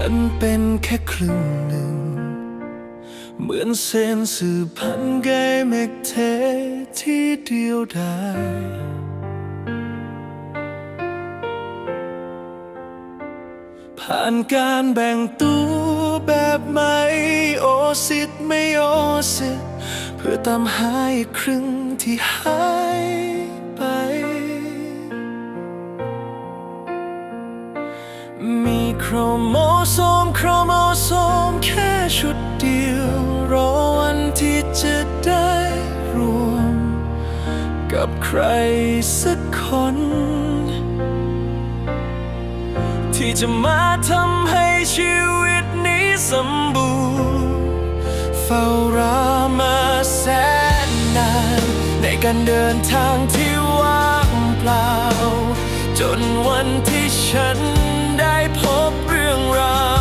ฉันเป็นแค่ครึ่งหนึ่ง เหมือนเส้นสื่อพันไกเมกเทที่เดียวดายผ่านการแบ่งตัวแบบไม่โอสิทธิ์ไม่โอสิทธิ์เพื่อตามหาอีกครึ่งที่หาย รโมโซมโครโมโซมแค่ชุดเดียว รอวันที่จะได้รวม กับใครสักคน ที่จะมาทำให้ชีวิตนี้สมบูรณ์เฝ้ารอมาแสนนาน ในการเดินทางที่ว่างเปล่า จนวันที่ฉัน ได้พบเรื่องราว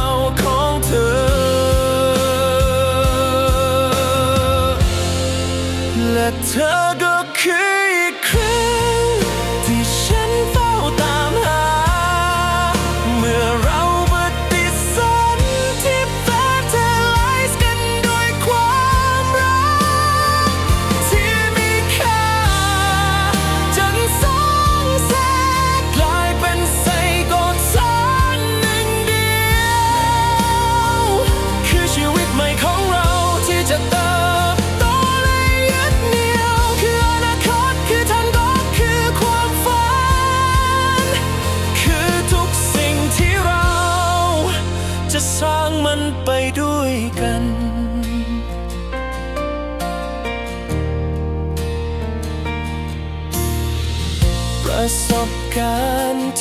สบการณ์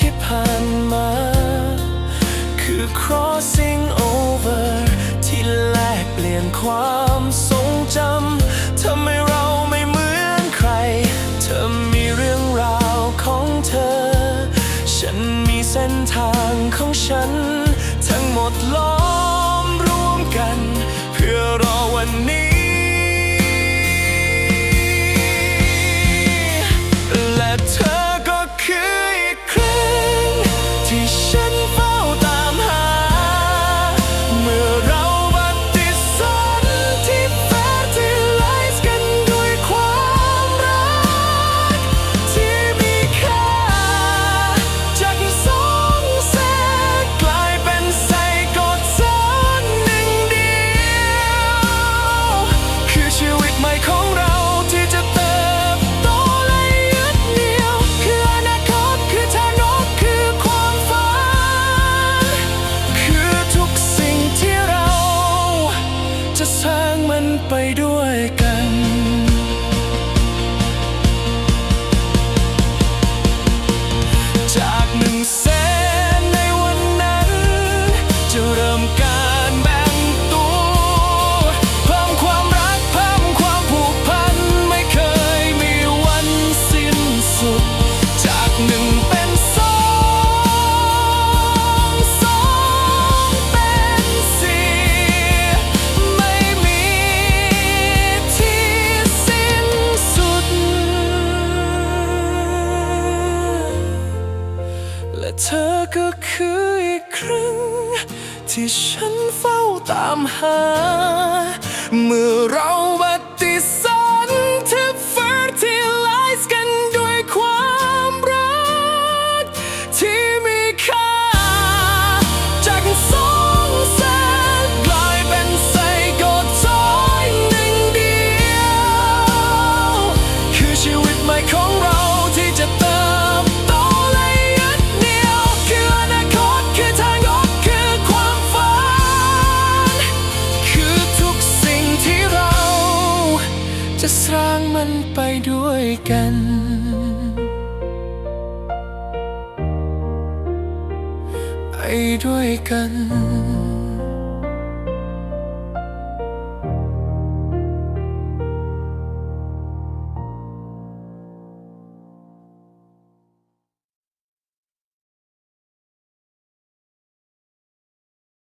จะสร้างมันไปด้วยกัน เธอก็คืออีกครึ่งที่ฉันเฝ้าตามหา เมื่อเรา จะสร้างมันไปด้วยกัน ไปด้วยกัน